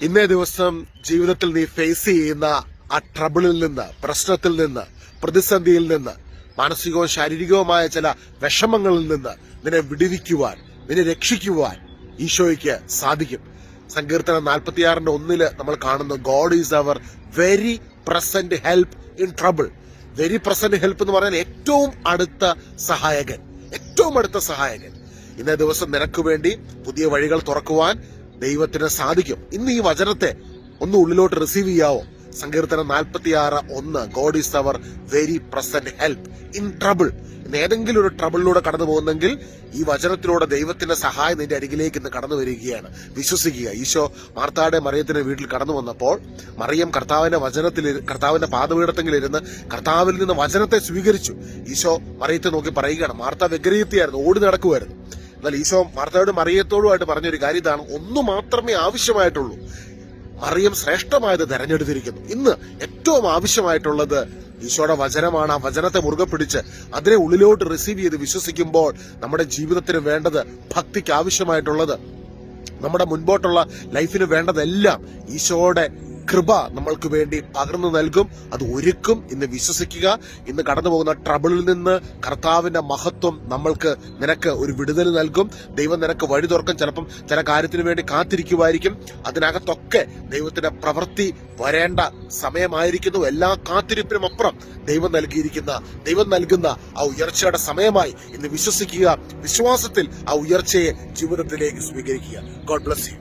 ഇന്നേ ദിവസം ജീവിതത്തിൽ നീ ഫേസ് ചെയ്യുന്ന ആ ട്രബിളിൽ നിന്ന് പ്രശ്നത്തിൽ നിന്ന് പ്രതിസന്ധിയിൽ നിന്ന് മാനസികവും ശാരീരികവുമായ ചില വിഷമങ്ങളിൽ നിന്ന് നിന്നെ വിടുവിക്കുവാൻ നിന്നെ രക്ഷിക്കുവാൻ ഈശോയ്ക്ക് സാധിക്കും. സങ്കീർത്തനം നാൽപ്പത്തിയാറിന്റെ ഒന്നിൽ നമ്മൾ കാണുന്നു God is our very present help in trouble very present help എന്ന് പറഞ്ഞാൽ ഏറ്റവും അടുത്ത സഹായകൻ ഏറ്റവും അടുത്ത സഹായകൻ. ഇന്നേ ദിവസം നിനക്ക് വേണ്ടി പുതിയ വഴികൾ തുറക്കുവാൻ ദൈവത്തിന് സാധിക്കും. ഇന്ന് ഈ വചനത്തെ ഒന്ന് ഉള്ളിലോട്ട് റിസീവ് ചെയ്യാവോ? സങ്കീർത്തനം നാൽപ്പത്തി ആറ് ഒന്ന് God is our very present help in trouble ഏതെങ്കിലും ഒരു ട്രബിളിലൂടെ കടന്നു പോകുന്നെങ്കിൽ ഈ വചനത്തിലൂടെ ദൈവത്തിന്റെ സഹായം നിന്റെ അരികിലേക്ക് ഇന്ന് കടന്നു വരികയാണ്. വിശ്വസിക്കുക. ഈശോ മാർത്താടെ മറിയത്തിന്റെ വീട്ടിൽ കടന്നു വന്നപ്പോൾ മറിയം കർത്താവിന്റെ വചനത്തിൽ കർത്താവിന്റെ പാതപീഠത്തെങ്കിൽ ഇരുന്ന് കർത്താവിൽ നിന്ന് വചനത്തെ സ്വീകരിച്ചു. ഈശോ മറിയത്തെ നോക്കി പറയുകയാണ് മാർത്ത വ്യഗ്രഹീത്തിയായിരുന്നു ഓടി നടക്കുമായിരുന്നു എന്നാൽ ഈശോ മാർത്തയോടും മറിയത്തോടുമായിട്ട് പറഞ്ഞൊരു കാര്യം ഇതാണ്. ഒന്ന് മാത്രമേ ആവശ്യമായിട്ടുള്ളൂ. മറിയം ശ്രേഷ്ഠമായത് തെരഞ്ഞെടുത്തിരിക്കുന്നു. ഇന്ന് ഏറ്റവും ആവശ്യമായിട്ടുള്ളത് ഈശോയുടെ വചനമാണ്. ആ വചനത്തെ മുറുകെ പിടിച്ച് അതിനെ ഉള്ളിലോട്ട് റിസീവ് ചെയ്ത് വിശ്വസിക്കുമ്പോൾ നമ്മുടെ ജീവിതത്തിന് വേണ്ടത് ഭക്തിക്ക് ആവശ്യമായിട്ടുള്ളത്. നമ്മുടെ മുൻപോട്ടുള്ള ലൈഫിന് വേണ്ടതെല്ലാം ഈശോയുടെ കൃപ നമ്മൾക്ക് വേണ്ടി പകർന്നു നൽകും. അത് ഒരുക്കും ഇന്ന് വിശ്വസിക്കുക. ഇന്ന് കടന്നു പോകുന്ന ട്രബിളിൽ നിന്ന് കർത്താവിന്റെ മഹത്വം നമ്മൾക്ക് നിനക്ക് ഒരു വിടുതൽ നൽകും. ദൈവം നിനക്ക് വഴി തുറക്കും. ചിലപ്പം ചില കാര്യത്തിന് വേണ്ടി കാത്തിരിക്കുമായിരിക്കും അതിനകത്തൊക്കെ ദൈവത്തിന്റെ പ്രവൃത്തി വരേണ്ട സമയമായിരിക്കുന്നു. എല്ലാ കാത്തിരിപ്പിനും അപ്പുറം ദൈവം നൽകിയിരിക്കുന്ന ദൈവം നൽകുന്ന ആ ഉയർച്ചയുടെ സമയമായി ഇന്ന് വിശ്വസിക്കുക. വിശ്വാസത്തിൽ ആ ഉയർച്ചയെ ജീവിതത്തിലേക്ക് സ്വീകരിക്കുക. God bless you